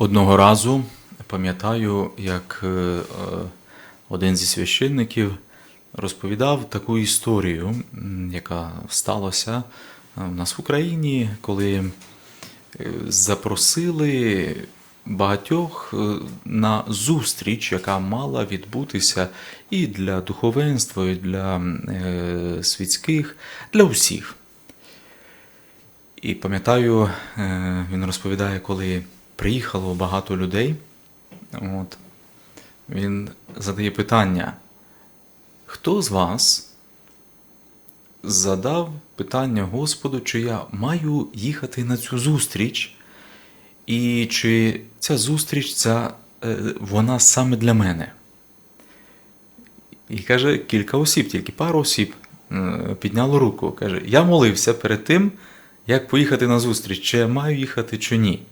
Одного разу пам'ятаю, як е, один зі священників розповідав таку історію, яка сталася е, в нас в Україні, коли е, запросили багатьох на зустріч, яка мала відбутися і для духовенства, і для світських, для усіх. І пам'ятаю, він розповідає, коли приїхало багато людей, от, він задає питання: хто з вас задав питання Господу, чи я маю їхати на цю зустріч, і чи ця зустріч ця, е, вона саме для мене? І каже, кілька осіб, тільки пару осіб е, підняло руку. Каже, я молився перед тим, як поїхати на зустріч, чи я маю їхати, чи ні.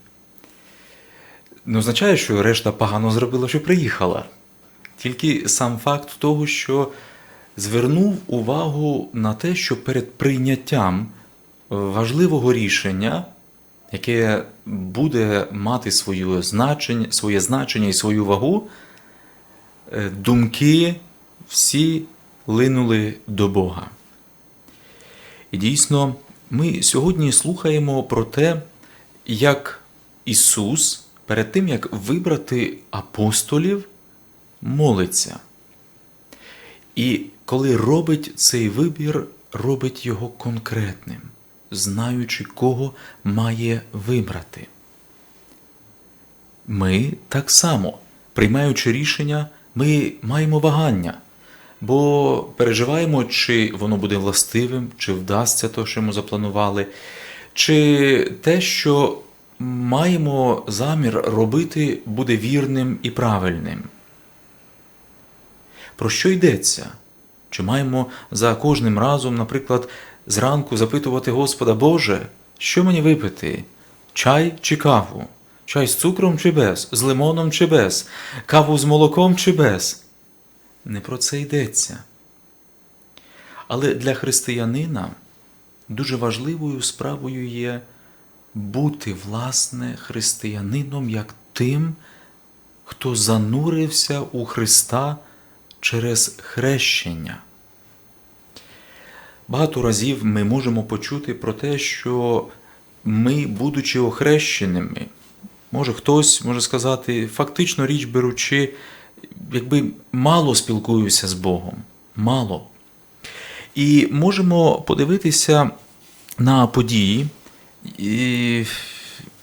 Не означає, що решта погано зробила, що приїхала. Тільки сам факт того, що звернув увагу на те, що перед прийняттям е, важливого рішення, яке буде мати своє значення, своє значення і свою вагу, е, думки всі линули до Бога. І дійсно, ми сьогодні слухаємо про те, як Ісус перед тим, як вибрати апостолів, молиться. І коли робить цей вибір, робить його конкретним, знаючи, кого має вибрати. Ми так само, приймаючи рішення, ми маємо вагання, бо переживаємо, чи воно буде властивим, чи вдасться то, що ми запланували, чи те, що маємо замір робити, буде вірним і правильним. Про що йдеться? Чи маємо за кожним разом, наприклад, зранку запитувати Господа Боже, що мені випити? Чай чи каву? Чай з цукром чи без, з лимоном чи без, каву з молоком чи без? Не про це йдеться. Але для християнина дуже важливою справою є бути, власне, християнином як тим, хто занурився у Христа через хрещення. Багато разів ми можемо почути про те, що ми, будучи охрещеними, може хтось може сказати, фактично річ беручи, якби мало спілкуюся з Богом, мало. І можемо подивитися на події і,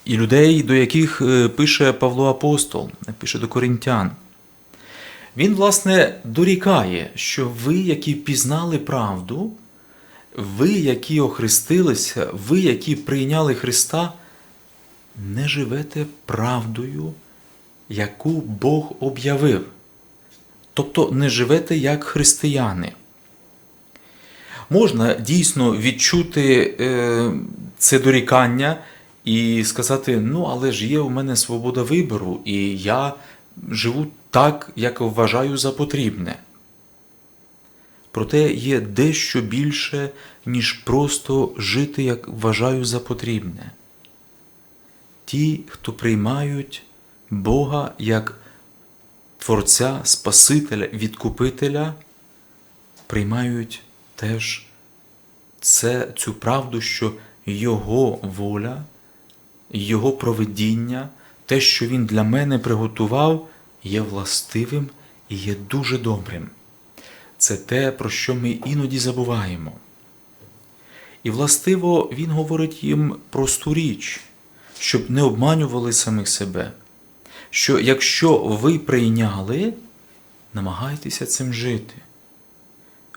і людей, до яких е, пише Павло Апостол, пише до коринтян. Він, власне, дорікає, що ви, які пізнали правду, ви, які охрестилися, ви, які прийняли Христа, не живете правдою, яку Бог об'явив. Тобто не живете як християни. Можна дійсно відчути е, це дорікання і сказати: ну, але ж є у мене свобода вибору, і я живу так, як вважаю за потрібне. Проте є дещо більше, ніж просто жити, як вважаю за потрібне. Ті, хто приймають Бога як Творця, Спасителя, Відкупителя, приймають теж це, цю правду, що Його воля, Його проведіння, те, що Він для мене приготував, є властивим і є дуже добрим. Це те, про що ми іноді забуваємо. І властиво Він говорить їм просту річ, щоб не обманювали самих себе. Що якщо ви прийняли, намагайтеся цим жити.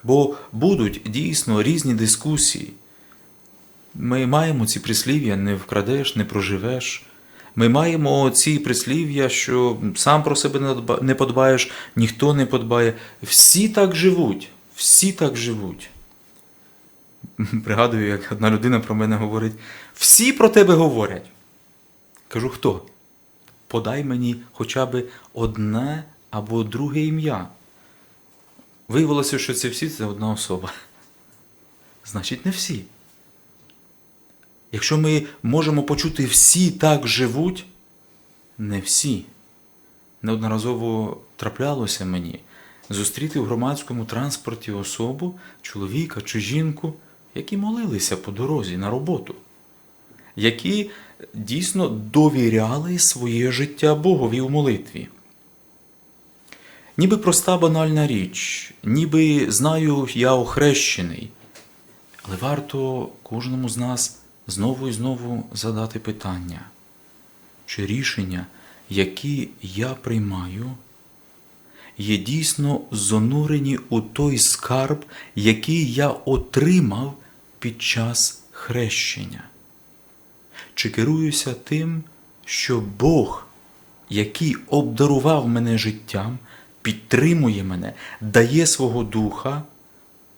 Бо будуть дійсно різні дискусії. Ми маємо ці прислів'я не вкрадеш, не проживеш. Ми маємо ці прислів'я, що сам про себе не подбаєш, ніхто не подбає. Всі так живуть, всі так живуть. Пригадую, як одна людина про мене говорить: всі про тебе говорять. Кажу, хто? Подай мені хоча б одне або друге ім'я. Виявилося, що це всі це одна особа. Значить, не всі. Якщо ми можемо почути всі так живуть, не всі. Неодноразово траплялося мені зустріти в громадському транспорті особу, чоловіка чи жінку, які молилися по дорозі на роботу, які дійсно довіряли своє життя Богові в молитві. Ніби проста банальна річ, ніби знаю я охрещений, але варто кожному з нас знову і знову задати питання, чи рішення, які я приймаю, є дійсно занурені у той скарб, який я отримав під час хрещення? Чи керуюся тим, що Бог, який обдарував мене життям, підтримує мене, дає свого духа,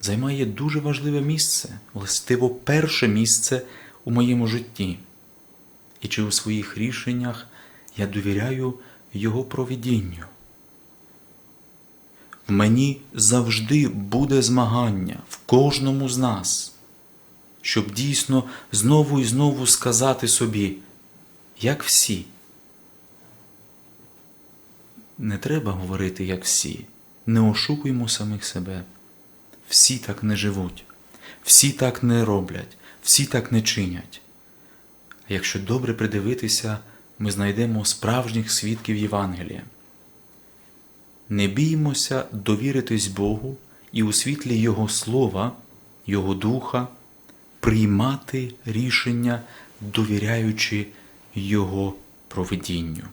займає дуже важливе місце, властиво перше місце у моєму житті. І чи у своїх рішеннях я довіряю Його провідінню? В мені завжди буде змагання в кожному з нас, щоб дійсно знову і знову сказати собі, як всі. Не треба говорити, як всі. Не ошукуймо самих себе. Всі так не живуть, всі так не роблять, всі так не чинять. А якщо добре придивитися, ми знайдемо справжніх свідків Євангелія. Не біймося довіритись Богу і у світлі Його Слова, Його Духа приймати рішення, довіряючи Його провидінню.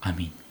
Амінь.